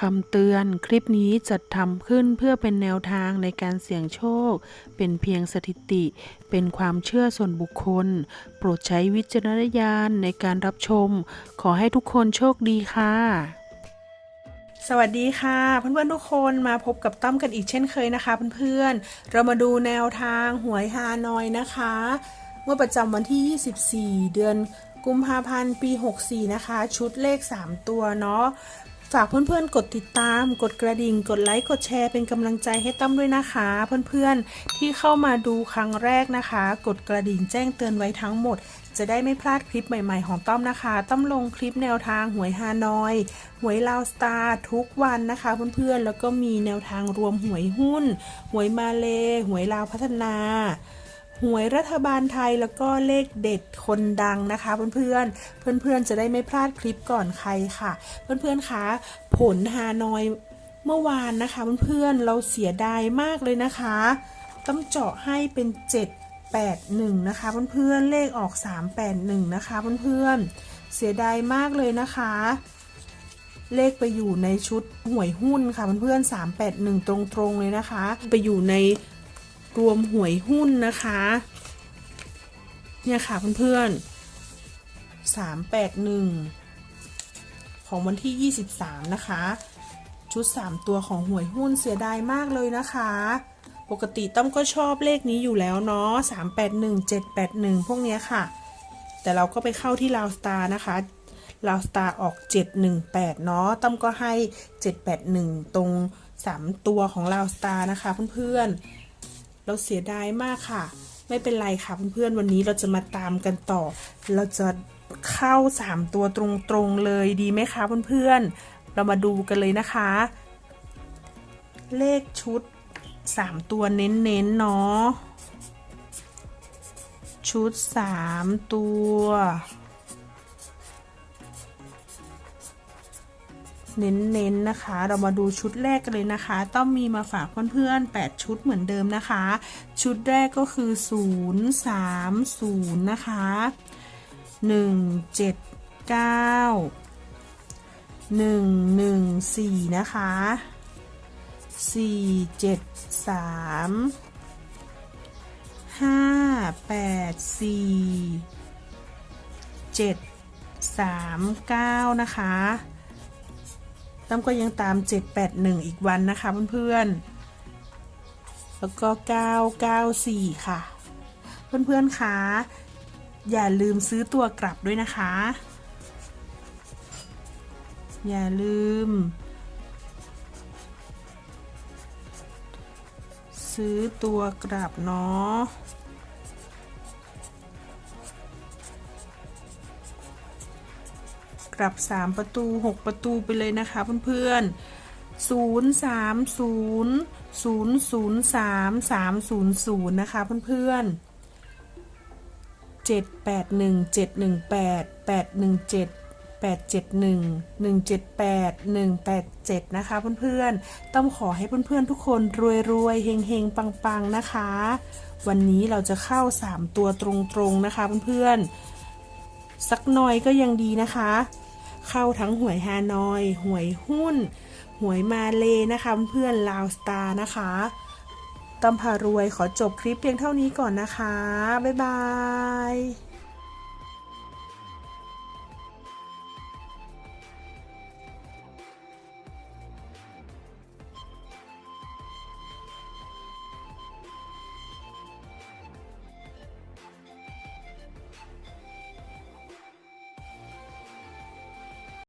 คำเตือนคลิปนี้จัดทำขึ้นเพื่อเป็นแนวทางในการเสี่ยงโชค เป็นเพียงสถิติ เป็นความเชื่อส่วนบุคคล โปรดใช้วิจารณญาณในการรับชม ขอให้ทุกคนโชคดีค่ะ สวัสดีค่ะ เพื่อนๆทุกคนมาพบกับตั้มกันอีกเช่นเคยนะคะ เพื่อนๆ เรามาดูแนวทางหวยฮานอยนะคะเมื่อประจำวันที่ 24 เดือนกุมภาพันธ์ปี 64 นะคะ ชุดเลข 3 ตัวเนาะ ฝากเพื่อนๆ กดติดตาม กดกระดิ่ง กดไลค์ กดแชร์เป็นกำลังใจให้ตั้มด้วยนะคะ เพื่อนๆ ที่เข้ามาดูครั้งแรกนะคะ กดกระดิ่งแจ้งเตือนไว้ทั้งหมด จะได้ไม่พลาดคลิปใหม่ ๆ ของต้อมนะคะ ต้อมลงคลิปแนวทางหวยฮานอย หวยลาวสตาร์ทุกวันนะคะ เพื่อนๆ แล้วก็มีแนวทางรวมหวยหุ้น หวยมาเล หวยลาวพัฒนา หวยรัฐบาลไทยแล้วก็เลขเด็ดคนดังนะคะ เพื่อนๆ เพื่อนๆ จะได้ไม่พลาดคลิปก่อนใครค่ะ เพื่อนๆคะผลฮานอยเมื่อวานนะคะเพื่อนๆเราเสียดายมากเลยนะคะ ต้องเจาะให้เป็น 781 นะคะเพื่อนๆเลขออก 381 นะคะเพื่อนๆเสียดายมากเลยนะคะ เลขไปอยู่ในชุดหวยหุ้นค่ะเพื่อนๆ381 ตรงๆเลยนะคะ ไปอยู่ใน รวมหวยหุ้นนะคะ เนี่ยค่ะเพื่อนๆ381ของวันที่ 23 นะคะ ชุด 3 ตัวของหวยหุ้นเสียดายมากเลยนะคะ ปกติต้อมก็ชอบเลขนี้อยู่แล้วเนาะ381 781 พวกเนี้ยค่ะ แต่เราก็ไปเข้าที่ลาวสตาร์นะคะลาวสตาร์ออก 718 เนาะต้อมก็ให้ 781 ตรง 3 ตัวของลาวสตาร์นะคะเพื่อนๆ เราเสียดายมากค่ะ ไม่เป็นไรค่ะเพื่อนๆวันนี้เราจะมาตามกันต่อ เราจะเข้า 3 ตัวตรงๆเลยดีไหมคะเพื่อนๆเรามาดูกันเลยนะคะ เลขชุด 3 ตัวเน้นๆเนาะชุด 3 ตัว เน้นๆนะคะ เรามาดูชุดแรกกันเลยนะคะ ต้องมีมาฝากเพื่อนๆ 8 ชุดเหมือนเดิมนะคะ ชุดแรกก็คือ 0 3 0 นะคะ 1 7 9 1 1 4 นะคะ 4 7 3 5 8 4 7 3 9 นะคะ ตั้มก็ยังตาม 781 อีกวันนะคะเพื่อนๆ แล้วก็ 994 ค่ะ เพื่อนๆคะอย่าลืมซื้อตัวกลับด้วยนะคะ อย่าลืม ซื้อตัวกลับเนาะ กลับ 3 ประตู 6 ประตูไปเลยนะคะเพื่อนๆ 0 3 0 0 0 3 3 0 0 นะคะเพื่อนๆ7 8 1 7 1 8 8 1 7 8 7 1 1 7 8 1 8 7 นะคะเพื่อนๆ ต้องขอให้เพื่อนๆทุกคนรวยๆเฮงๆ ปังๆ นะคะ วันนี้เราจะเข้า 3 ตัวตรงๆ นะคะเพื่อนๆ สักหน่อยก็ยังดีนะคะ เข้าทั้งหวยฮานอย หวยหุ้น หวยมาเลนะคะเพื่อนลาวสตาร์นะคะตำพารวยขอจบคลิปเพียงเท่านี้ก่อนนะคะ บ๊ายบาย